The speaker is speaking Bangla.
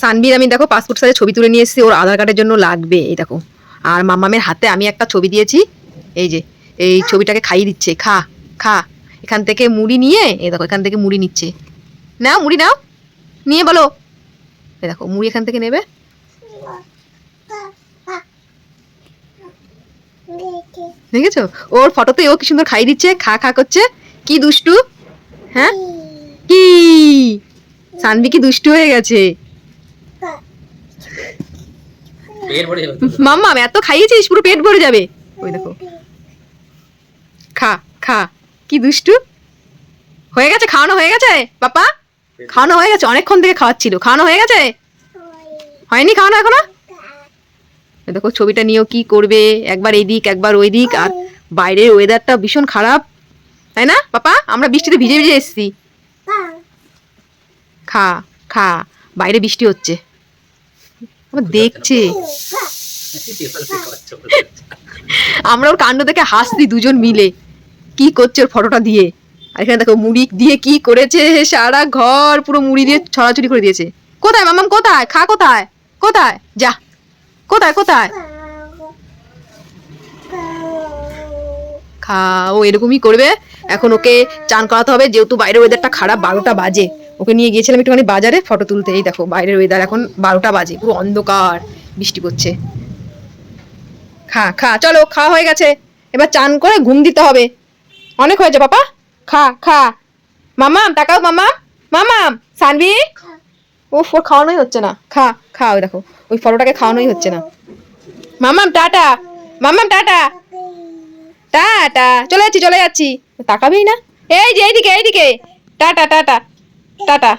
সানবির, আমি দেখো পাসপোর্ট সাইজে ছবি তুলে নিয়ে এসেছি, ওর আধার কার্ডের জন্য লাগবে, এই দেখো। আর মাম্মামের হাতে আমি একটা ছবি দিয়েছি, এই যে, এই ছবিটাকে খাইয়ে দিচ্ছে, খা খা। এখান থেকে মুড়ি নিয়ে, এই দেখো, এখান থেকে মুড়ি নিচ্ছে। নাও, মুড়ি নাও, নিয়ে বলো। এই দেখো, মুড়ি এখান থেকে নেবে। দেখেছ? ওর ফটোতে ও কি সুন্দর খাই দিচ্ছে, খা খা করছে। কি দুষ্টু? হ্যাঁ? কি? সানবি কি দুষ্টু হয়ে গেছে পেট ভরে যাবে তো। মাম্মা এত খাইয়েছিস, পুরো পেট ভরে যাবে। ওই দেখো। খা খা। কি দুষ্টু। হয়ে গেছে, খাওয়ানো হয়ে গেছে? পাপা খাওয়ানো হয়ে গেছে, অনেকক্ষণ থেকে খাওয়াচ্ছিল। খাওয়ানো হয়ে গেছে? হয়নি খাওয়ানো এখনও? দেখো, ছবিটা নিয়েও কি করবে? একবার এইদিক একবার ওই দিক আর বাইরের ওয়েদারটা ভীষণ খারাপ। তাই না পাপা আমরা বৃষ্টিতে ভিজে ভিজে এসেছি। খা খা। বাইরে বৃষ্টি হচ্ছে। দেখছে। আমরা ওর কাণ্ড দেখে হাসছি দুজন মিলে। কি করছে ওর ফটোটা দিয়ে? আর এখানে দেখো, মুড়ি দিয়ে কি করেছে সারা ঘর, পুরো মুড়ি দিয়ে ছড়াছড়ি করে দিয়েছে। কোথায় মামাম কোথায়? খা কোথায়? কোথায়? যা। কোথায়? কোথায়? খা, ও এরকমই করবে। এখন ওকে চান করাতে হবে, যেহেতু বাইরের ওয়েদারটা খারাপ, বারোটা বাজে। ওকে নিয়ে গিয়েছিলাম একটুখানি বাজারে ফটো তুলতে। এই দেখো, বাইরের ওয়েদার এখন বারোটা বাজে, পুরো অন্ধকার, বৃষ্টি পড়ছে। খা খা, চলো, খাওয়া হয়ে গেছে। এবার চান করে ঘুম দিতে হবে। অনেক হয়েছে, পাপা? খা খা। মামাম তাকাও মামা মামাম সানভি? ও ওর খাওয়ানোই হচ্ছে না। খা খা, ওই দেখো, ওই ফটোটাকে খাওয়ানোই হচ্ছে না। মামাম টাটা। মামাম টাটা। টাটা। চলে যাচ্ছি চলে যাচ্ছি। তাকাবেই না। এই যে, এইদিকে এইদিকে। Tata tata. টাটা